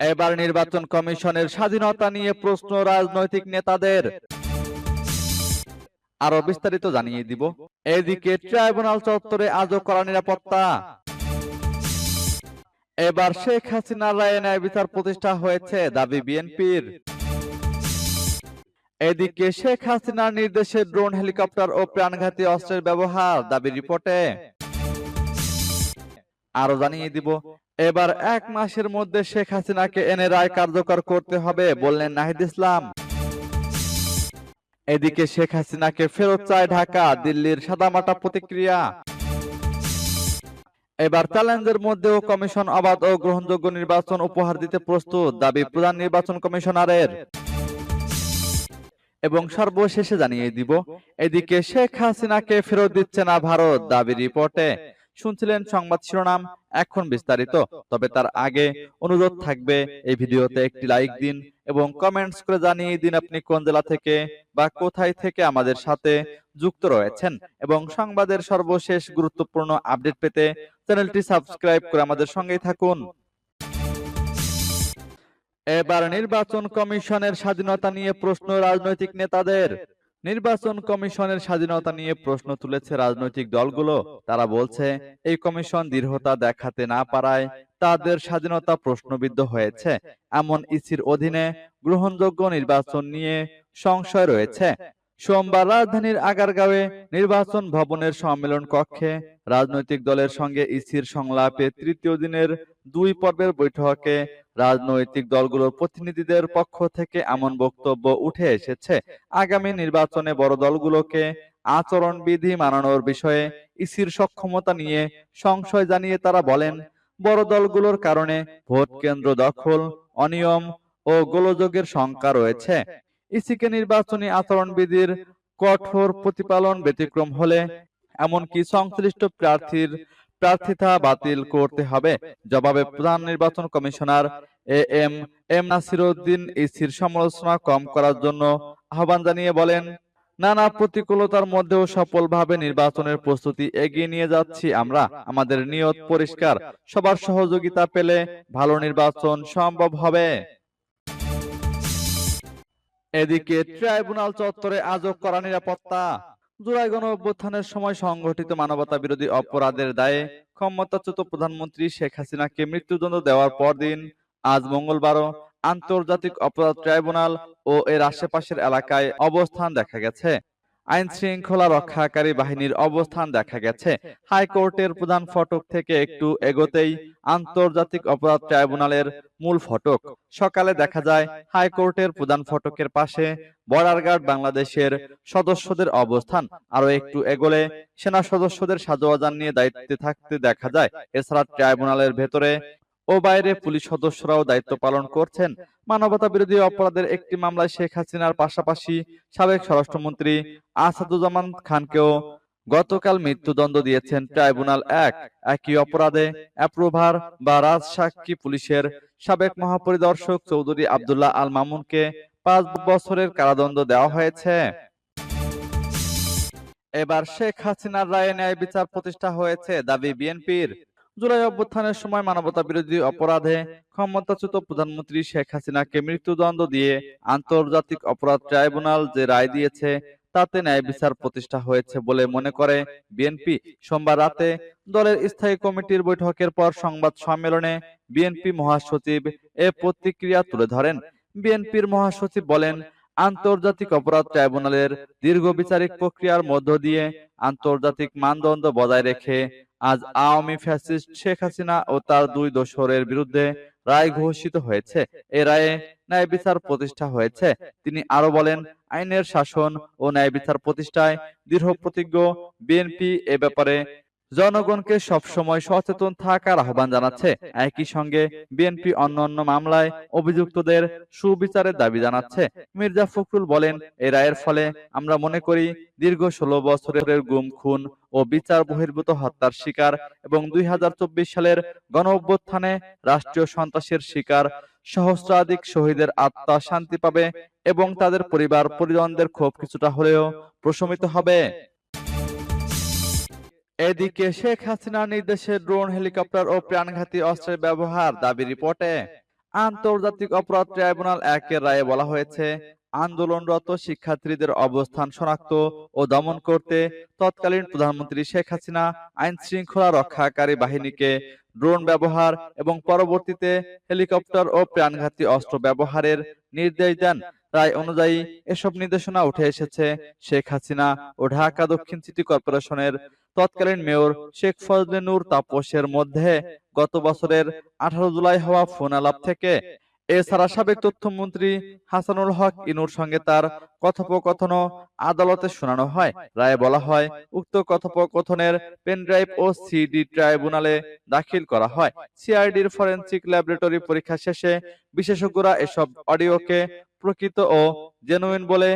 এবার নির্বাচন কমিশনের স্বাধীনতা নিয়ে প্রশ্ন রাজনৈতিক নেতাদের। আরও বিস্তারিত জানিয়ে দিব। এদিকে ট্রাইব্যুনাল চত্বরে আজও কড়া নিরাপত্তা। এবার শেখ হাসিনার রায়ে ন্যায় বিচার প্রতিষ্ঠা হয়েছে দাবি বিএনপির। এদিকে শেখ হাসিনার নির্দেশে ড্রোন, হেলিকপ্টার ও প্রাণঘাতী অস্ত্রের ব্যবহার, দাবি রিপোর্টে। আরও জানিয়ে দিব। এবার এক মাসের মধ্যে শেখ হাসিনাকে এনে রায় কার্যকর করতে হবে, বললেন নাহিদ ইসলাম। এদিকে শেখ হাসিনাকে ফেরত চায় ঢাকা, দিল্লির সাদামাটা প্রতিক্রিয়া। এবার চ্যালেঞ্জের মধ্যেও কমিশন অবাধ ও গ্রহণযোগ্য নির্বাচন উপহার দিতে প্রস্তুত, দাবি প্রধান নির্বাচন কমিশনারের। এবং সর্বশেষে জানিয়ে দিব, এদিকে শেখ হাসিনাকে ফেরত দিচ্ছে না ভারত, দাবি রিপোর্টে। শুনছিলেন সংবাদ শিরোনাম এখন বিস্তারিত, তবে তার আগে অনুরোধ থাকবে এই ভিডিওতে একটি লাইক দিন এবং কমেন্টস করে জানিয়ে দিন আপনি কোন জেলা থেকে বা কোথায় থেকে আমাদের সাথে যুক্ত রয়েছেন এবং সংবাদের সর্বশেষ গুরুত্বপূর্ণ আপডেট পেতে চ্যানেলটি সাবস্ক্রাইব করে আমাদের সঙ্গেই থাকুন। এবার নির্বাচন কমিশনের স্বাধীনতা নিয়ে প্রশ্ন রাজনৈতিক নেতাদের। নির্বাচন কমিশনের স্বাধীনতা নিয়ে প্রশ্ন তুলেছে রাজনৈতিক দলগুলো। তারা বলছে, এই কমিশন দৃঢ়তা দেখাতে না পারায় তাদের স্বাধীনতা প্রশ্নবিদ্ধ হয়েছে। এমন ইসির অধীনে গ্রহণযোগ্য নির্বাচন নিয়ে সংশয় রয়েছে। সোমবার রাজধানীর আগারগাঁওয়ে নির্বাচন ভবনের সম্মেলন কক্ষে রাজনৈতিক দলের সঙ্গে ইসির সংলাপে তৃতীয় দিনের দুই পর্বের বৈঠকে রাজনৈতিক দলগুলোর প্রতিনিধিদের পক্ষ থেকে এমন বক্তব্য উঠে এসেছে। আগামী নির্বাচনে বড় দলগুলোকে আচরণবিধি মানানোর বিষয়ে ইসির সক্ষমতা নিয়ে সংশয় জানিয়ে তারা বলেন, বড় দলগুলোর কারণে ভোট কেন্দ্র দখল, অনিয়ম ও গোলযোগের শঙ্কা রয়েছে। ইসিকে নির্বাচনী আচরণবিধির কঠোর প্রতিপালন ব্যতিক্রম হলে এমনকি সংশ্লিষ্ট প্রার্থীর প্রার্থিতা বাতিল করতে হবে। জবাবে প্রধান নির্বাচন commissioner A M M Nasiruddin ইসির সমালোচনা কম করার জন্য আহ্বান জানিয়ে বলেন, নানা প্রতিকূলতার মধ্যেও সফলভাবে নির্বাচনের প্রস্তুতি এগিয়ে নিয়ে যাচ্ছি আমরা। আমাদের নিয়ত পরিষ্কার। সবার সহযোগিতা পেলে ভালো নির্বাচন সম্ভব হবে। এদিকে ট্রাইব্যুনাল চত্বরে আজও করা নিরাপত্তা। জুলাই গণ সময় সংগঠিত মানবতা বিরোধী অপরাধের দায়ে ক্ষমতাচ্যুত প্রধানমন্ত্রী শেখ হাসিনাকে মৃত্যুদণ্ড দেওয়ার পরদিন, আজ মঙ্গলবারও, আন্তর্জাতিক অপরাধ ট্রাইব্যুনাল ও এর আশেপাশের এলাকায় অবস্থান দেখা গেছে। আইন শৃঙ্খলা রক্ষাকারী বাহিনীর অবস্থান দেখা গেছে। হাইকোর্টের প্রধান ফটক থেকে একটু এগোতেই আন্তর্জাতিক অপরাধ ট্রাইব্যুনালের মূল ফটক। সকালে দেখা যায় হাইকোর্টের প্রধান ফটকের পাশে বর্ডার গার্ড বাংলাদেশের সদস্যদের অবস্থান। আরও একটু এগোলে সেনা সদস্যদের সাজোয়াজান নিয়ে দায়িত্বে থাকতে দেখা যায়। এছাড়া ট্রাইব্যুনালের ভেতরে ও বাইরে পুলিশ সদস্যরাও দায়িত্ব পালন করছেন। মানবতা বিরোধী অপরাধের একটি মামলায় শেখ হাসিনার পাশাপাশি সাবেক স্বরাষ্ট্রমন্ত্রী আসাদুজ্জামান খানকেও গতকাল মৃত্যুদণ্ড দিয়েছেন ট্রাইব্যুনাল এক। একই অপরাধে অ্যাপ্রুভার বা রাজসাক্ষী পুলিশের সাবেক মহাপরিদর্শক চৌধুরী আব্দুল্লাহ আল মামুনকে পাঁচ বছরের কারাদণ্ড দেওয়া হয়েছে। এবার শেখ হাসিনার রায়ে ন্যায় বিচার প্রতিষ্ঠা হয়েছে দাবি বিএনপির। জুলাই অভ্যুত্থানের সময় মানবতা বিরোধী অপরাধে ক্ষমতাচ্যুত প্রধানমন্ত্রী শেখ হাসিনাকে মৃত্যুদণ্ড দিয়ে আন্তর্জাতিক অপরাধ ট্রাইব্যুনাল যে রায় দিয়েছে, তাতে ন্যায় বিচার প্রতিষ্ঠা হয়েছে বলে মনে করে বিএনপি। সোমবার রাতে দলের স্থায়ী কমিটির বৈঠকের পর সংবাদ সম্মেলনে বিএনপি মহাসচিব এ প্রতিক্রিয়া তুলে ধরেন। বিএনপির মহাসচিব বলেন আন্তর্জাতিক অপরাধ ট্রাইব্যুনালের দীর্ঘ বিচারিক প্রক্রিয়ার মধ্য দিয়ে আন্তর্জাতিক মানদণ্ড বজায় রেখে আজ আওয়ামী ফ্যাসিস্ট শেখ হাসিনা ও তার দুই দোসরের বিরুদ্ধে রায় ঘোষিত হয়েছে। এ রায়ে ন্যায় বিচার প্রতিষ্ঠা হয়েছে। তিনি আরও বলেন, আইনের শাসন ও ন্যায় বিচার প্রতিষ্ঠায় দৃঢ় প্রতিজ্ঞ বিএনপি এ ব্যাপারে জনগণকে সবসময় সচেতন থাকার আহ্বান জানাচ্ছে। একই সঙ্গে বিএনপি অন্যান্য মামলায় অভিযুক্তদের সুবিচারের দাবি জানাচ্ছে। মির্জা ফখরুল বলেন এই রায়ের ফলে আমরা মনে করি দীর্ঘ ষোলো বছরের গুম, খুন ও বিচার বহির্ভূত হত্যার শিকার এবং দুই হাজার চব্বিশ সালের গণ অভ্যুত্থানে রাষ্ট্রীয় সন্ত্রাসের শিকার সহস্রাধিক শহীদের আত্মা শান্তি পাবে এবং তাদের পরিবার পরিজনদের ক্ষোভ কিছুটা হলেও প্রশমিত হবে। এদিকে শেখ হাসিনার নির্দেশে ড্রোন, হেলিকপ্টার ও প্রাণঘাতী অস্ত্রের ব্যবহার দাবি রিপোর্টে। আন্তর্জাতিক অপরাধ ট্রাইব্যুনাল একের রায়ে বলা হয়েছে, আন্দোলনরত শিক্ষার্থীদের অবস্থান শনাক্ত ও দমন করতে তৎকালীন প্রধানমন্ত্রী শেখ হাসিনা আইন শৃঙ্খলা রক্ষাকারী বাহিনীকে ড্রোন ব্যবহার এবং পরবর্তীতে হেলিকপ্টার ও প্রাণঘাতী অস্ত্র ব্যবহারের নির্দেশ দেন। রায় অনুযায়ী এসব নির্দেশনা উঠে এসেছে। শেখ হাসিনা ও ঢাকা দক্ষিণ সিটি কর্পোরেশনের তৎকালীন মেয়র শেখ ফজলে নূর তাপসের মধ্যে গত বছরের আঠারো জুলাই হওয়া ফোন আলাপ থেকে এছাড়া সাবেক তথ্যমন্ত্রী হাসানুল হক ইনুর সঙ্গে তার কথোপকথনও আদালতে শোনানো হয়। রায়ে বলা হয়, উক্ত কথোপকথনের পেনড্রাইভ ও সিডি ট্রাইব্যুনালে দাখিল করা হয়। সিআইডির ফরেনসিক ল্যাবরেটরি পরীক্ষা শেষে বিশেষজ্ঞরা এসব অডিওকে প্রকৃত ও জেনুইন বলে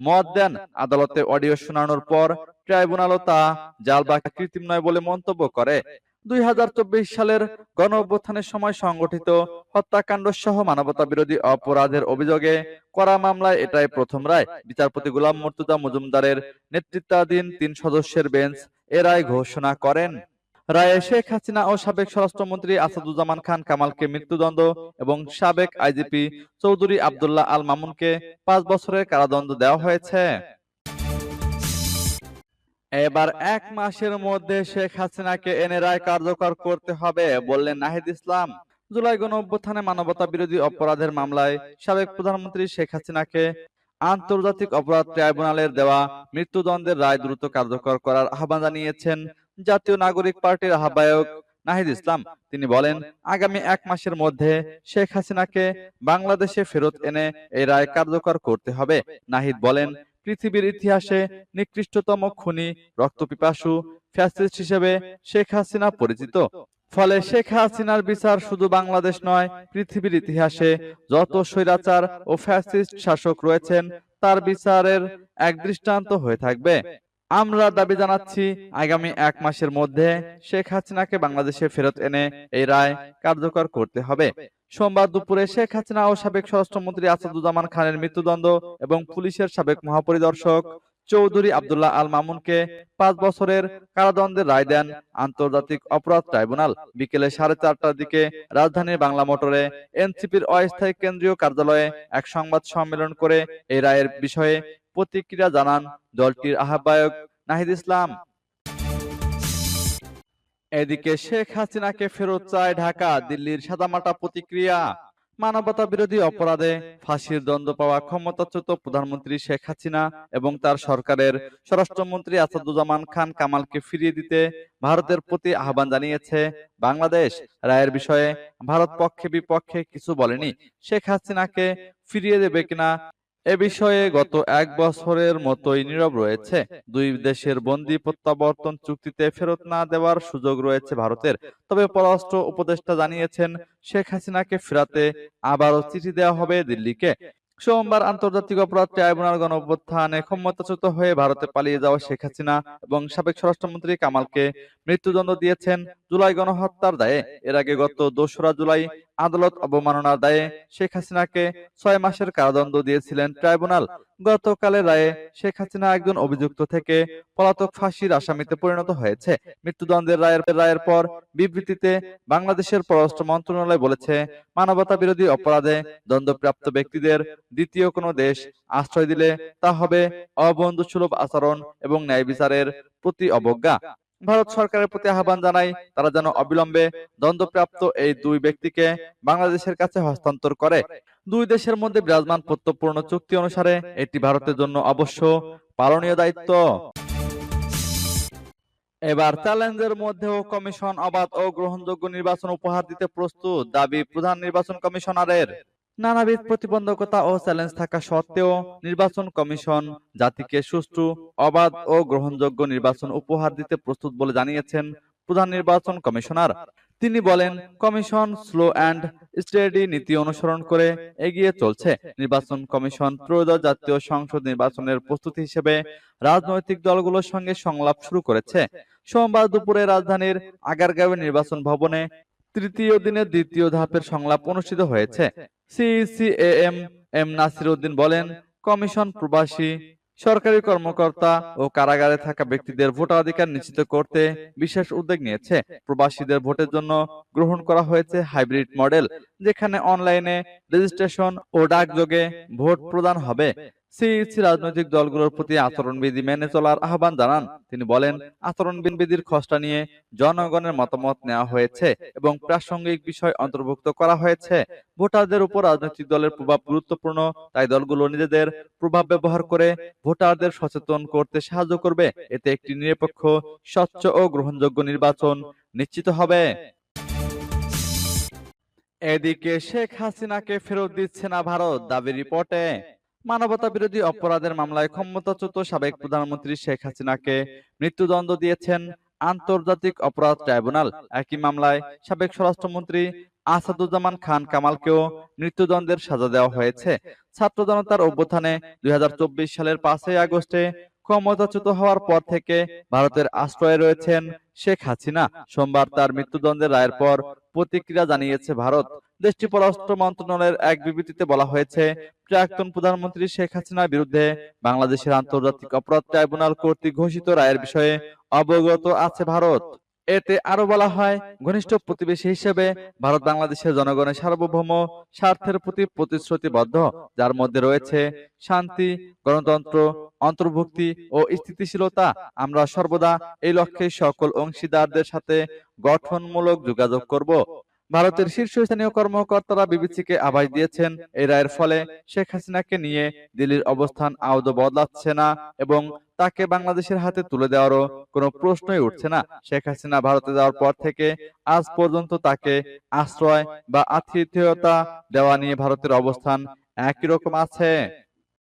মত দেন। আদালতে অডিও শোনানোর পর ট্রাইব্যুনালও তা জাল বা কৃত্রিম নয় বলে মন্তব্য করে। দুই হাজার চব্বিশ সালের গণ সময় সংগঠিত হত্যাকাণ্ড সহ মানবতা বিরোধী অপরাধের অভিযোগে করা মামলায় এটাই প্রথম রায়। বিচারপতি গোলাম মর্তুজা মজুমদারের নেতৃত্বাধীন তিন সদস্যের বেঞ্চ এ রায় ঘোষণা করেন। রায়ে শেখ হাসিনা ও সাবেক স্বরাষ্ট্রমন্ত্রী আসাদুজ্জামান খান, কামালকে মৃত্যুদণ্ড এবং সাবেক আইজিপি চৌধুরী আব্দুল্লাহ আল মামুনকে পাঁচ বছরের কারাদণ্ড দেওয়া হয়েছে। এবার এক মাসের মধ্যে শেখ হাসিনাকে এনে রায় কার্যকর করতে হবে বললেন নাহিদ ইসলাম। জুলাই গণ অভ্যুত্থানে মানবতা বিরোধী অপরাধের মামলায় সাবেক প্রধানমন্ত্রী শেখ হাসিনাকে আন্তর্জাতিক অপরাধ ট্রাইব্যুনালের দেওয়া মৃত্যুদণ্ডের রায় দ্রুত কার্যকর করার আহ্বান জানিয়েছেন জাতীয় নাগরিক পার্টির আহ্বায়ক নাহিদ ইসলাম। তিনি বলেন আগামী এক মাসের মধ্যে শেখ হাসিনাকে বাংলাদেশে ফেরত এনে এই রায় কার্যকর করতে হবে নাহিদ বলেন পৃথিবীর ইতিহাসে নিকৃষ্টতম খুনি, রক্তপিপাসু, ফ্যাসিস্ট হিসেবে শেখ হাসিনা পরিচিত। ফলে শেখ হাসিনার বিচার শুধু বাংলাদেশ নয়, পৃথিবীর ইতিহাসে যত স্বৈরাচার ও ফ্যাসিস্ট শাসক রয়েছেন, তার বিচারের এক দৃষ্টান্ত হয়ে থাকবে। আমরা দাবি জানাচ্ছি, আগামী এক মাসের মধ্যে শেখ হাসিনাকে বাংলাদেশে ফেরত এনে এই রায় কার্যকর করতে হবে। সোমবার দুপুরে শেখ হাসিনা ও সাবেক স্বরাষ্ট্রমন্ত্রী আসাদুজ্জামান খানের মৃত্যুদণ্ড এবং পুলিশের সাবেক মহাপরিদর্শক চৌধুরী আব্দুল্লাহ আল মামুনকে পাঁচ বছরের কারাদণ্ডের রায় দেন আন্তর্জাতিক অপরাধ ট্রাইব্যুনাল। বিকেলে সাড়ে চারটার দিকে রাজধানীর বাংলা মোটরে এনসিপির অস্থায়ী কেন্দ্রীয় কার্যালয়ে এক সংবাদ সম্মেলন করে এই রায়ের বিষয়ে প্রতিক্রিয়া জানান দলটির আহ্বায়ক নাহিদ ইসলাম। এদিকে শেখ হাসিনাকে ফেরত চায় ঢাকা, দিল্লির সাদামাটা প্রতিক্রিয়া। মানবতা বিরোধী অপরাধে ফাঁসির দণ্ড পাওয়া ক্ষমতাচ্যুত প্রধানমন্ত্রী শেখ হাসিনা এবং তার সরকারের স্বরাষ্ট্রমন্ত্রী আসাদুজ্জামান খান কামালকে ফিরিয়ে দিতে ভারতের প্রতি আহ্বান জানিয়েছে বাংলাদেশ। রায়ের বিষয়ে ভারত পক্ষে বিপক্ষে কিছু বলেনি। শেখ হাসিনাকে ফিরিয়ে দেবে কিনা এ বিষয়ে গত এক বছরের মতোই নীরব রয়েছে। দুই দেশের বন্দি প্রত্যাবর্তন চুক্তিতে ফেরত না দেওয়ার সুযোগ রয়েছে ভারতের। তবে পররাষ্ট্র উপদেষ্টা জানিয়েছেন, শেখ হাসিনাকে ফেরাতে আবারও চিঠি দেওয়া হবে দিল্লিকে। সোমবার আন্তর্জাতিক অপরাধ ট্রাইব্যুনাল গণঅভ্যুত্থানে ক্ষমতাচ্যুত হয়ে ভারতে পালিয়ে যাওয়া শেখ হাসিনা এবং সাবেক স্বরাষ্ট্রমন্ত্রী কামালকে মৃত্যুদণ্ড দিয়েছেন জুলাই গণহত্যার দায়ে। এর আগে গত দোসরা জুলাই আদালত অবমাননার দায়ে শেখ হাসিনাকে ছয় মাসের কারাদণ্ড দিয়েছিলেন ট্রাইব্যুনাল। গতকালের রায়ে শেখ হাসিনা একজন অভিযুক্ত থেকে পলাতক ফাঁসির আসামিতে পরিণত হয়েছে। মৃত্যুদণ্ডের রায়ের রায়ের পর বিবৃতিতে বাংলাদেশের পররাষ্ট্র মন্ত্রণালয় বলেছে মানবতা বিরোধী অপরাধে দণ্ডপ্রাপ্ত ব্যক্তিদের দ্বিতীয় কোনো দেশ আশ্রয় দিলে তা হবে অবন্ধুসুলভ আচরণ এবং ন্যায় বিচারের প্রতি অবজ্ঞা। ভারত সরকারের প্রতি আহ্বান জানাই তারা যেন অবিলম্বে দণ্ডপ্রাপ্ত এই দুই ব্যক্তিকে বাংলাদেশের কাছে হস্তান্তর করে। দুই দেশের মধ্যে বিরাজমান প্রত্যপূর্ণ চুক্তি অনুসারে এটি ভারতের জন্য অবশ্য পালনীয় দায়িত্ব। এবার চ্যালেঞ্জের মধ্যেও কমিশন অবাধ ও গ্রহণযোগ্য নির্বাচন উপহার দিতে প্রস্তুত দাবি প্রধান নির্বাচন কমিশনারের। নানাবিধ প্রতিবন্ধকতা ও চ্যালেঞ্জ থাকা সত্ত্বেও নির্বাচন কমিশন জাতিকে সুষ্ঠু, অবাধ ও গ্রহণযোগ্য নির্বাচন উপহার দিতে প্রস্তুত বলে জানিয়েছেন প্রধান নির্বাচন কমিশনার। তিনি বলেন, কমিশন স্লো অ্যান্ড স্টেডি নীতি অনুসরণ করে এগিয়ে চলছে। নির্বাচন কমিশন ত্রয়োদশ জাতীয় সংসদ নির্বাচনের প্রস্তুতি হিসেবে রাজনৈতিক দলগুলোর সঙ্গে সংলাপ শুরু করেছে। সোমবার দুপুরে রাজধানীর আগারগাঁওয়ের নির্বাচন ভবনে তৃতীয় দিনের দ্বিতীয় ধাপের সংলাপ অনুষ্ঠিত হয়েছে। সিইসিএএম এম নাসির উদ্দিন বলেন, কমিশন প্রবাসী সরকারি কর্মকর্তা ও কারাগারে থাকা ব্যক্তিদের ভোটাধিকার নিশ্চিত করতে বিশেষ উদ্যোগ নিয়েছে। প্রবাসীদের ভোটের জন্য গ্রহণ করা হয়েছে হাইব্রিড মডেল, যেখানে অনলাইনে রেজিস্ট্রেশন ও ডাকযোগে ভোট প্রদান হবে। সিইসি রাজনৈতিক দলগুলোর প্রতি আচরণবিধি মেনে চলার আহ্বান জানান। তিনি বলেন, আচরণবিধির খসড়া নিয়ে জনগণের মতামত নেওয়া হয়েছে এবং প্রাসঙ্গিক বিষয় অন্তর্ভুক্ত করা হয়েছে। ভোটারদের উপর রাজনৈতিক দলের প্রভাব গুরুত্বপূর্ণ, তাই দলগুলো নিজেদের প্রভাব ব্যবহার করে ভোটারদের সচেতন করতে সাহায্য করবে। এতে একটি নিরপেক্ষ, স্বচ্ছ ও গ্রহণযোগ্য নির্বাচন নিশ্চিত হবে। এদিকে শেখ হাসিনাকে ফেরত দিচ্ছে না ভারত, দাবি রিপোর্টে। মানবতা বিরোধী অপরাধের মামলায় ক্ষমতাচ্যুত সাবেক প্রধানমন্ত্রী শেখ হাসিনাকে মৃত্যুদণ্ড দিয়েছেন আন্তর্জাতিক অপরাধ ট্রাইব্যুনাল। একই মামলায় সাবেক স্বরাষ্ট্রমন্ত্রী আসাদুজ্জামান খান কামালকেও মৃত্যুদণ্ডের সাজা দেওয়া হয়েছে। ছাত্র জনতার অভ্যুত্থানে দুই হাজার চব্বিশ সালের পাঁচই আগস্টে ক্ষমতাচ্যুত হওয়ার পর থেকে ভারতের আশ্রয়ে রয়েছেন শেখ হাসিনা। সোমবার তার মৃত্যুদণ্ডের রায়ের পর প্রতিক্রিয়া জানিয়েছে ভারত। দেশটি পররাষ্ট্র মন্ত্রণালয়ের এক বিবৃতিতে বলা হয়েছে, প্রাক্তন প্রধানমন্ত্রী শেখ হাসিনার বিরুদ্ধে বাংলাদেশের আন্তর্জাতিক অপরাধ ট্রাইব্যুনাল কর্তৃক ঘোষিত রায়ের বিষয়ে অবগত আছে ভারত। এতে আরও বলা হয় ঘনিষ্ঠ প্রতিবেশী হিসেবে ভারত বাংলাদেশের জনগণের সার্বভৌম স্বার্থের প্রতি প্রতিশ্রুতিবদ্ধ যার মধ্যে রয়েছে শান্তি গণতন্ত্র অন্তর্ভুক্তি ও স্থিতিশীলতা। আমরা সর্বদা এই লক্ষ্যে সকল অংশীদারদের সাথে গঠনমূলক যোগাযোগ করব। ভারতের শীর্ষস্থানীয় কর্মকর্তারা বিবিসিকে আভাস দিয়েছেন। এই রায়ের ফলে শেখ হাসিনাকে নিয়ে দিল্লির অবস্থান আদৌ বদলাচ্ছে না এবং তাকে বাংলাদেশের হাতে তুলে দেওয়ারও কোনো প্রশ্নই উঠছে না। শেখ হাসিনা ভারতে যাওয়ার পর থেকে আজ পর্যন্ত তাকে আশ্রয় বা আতিথেয়তা দেওয়া নিয়ে ভারতের অবস্থান একই রকম আছে।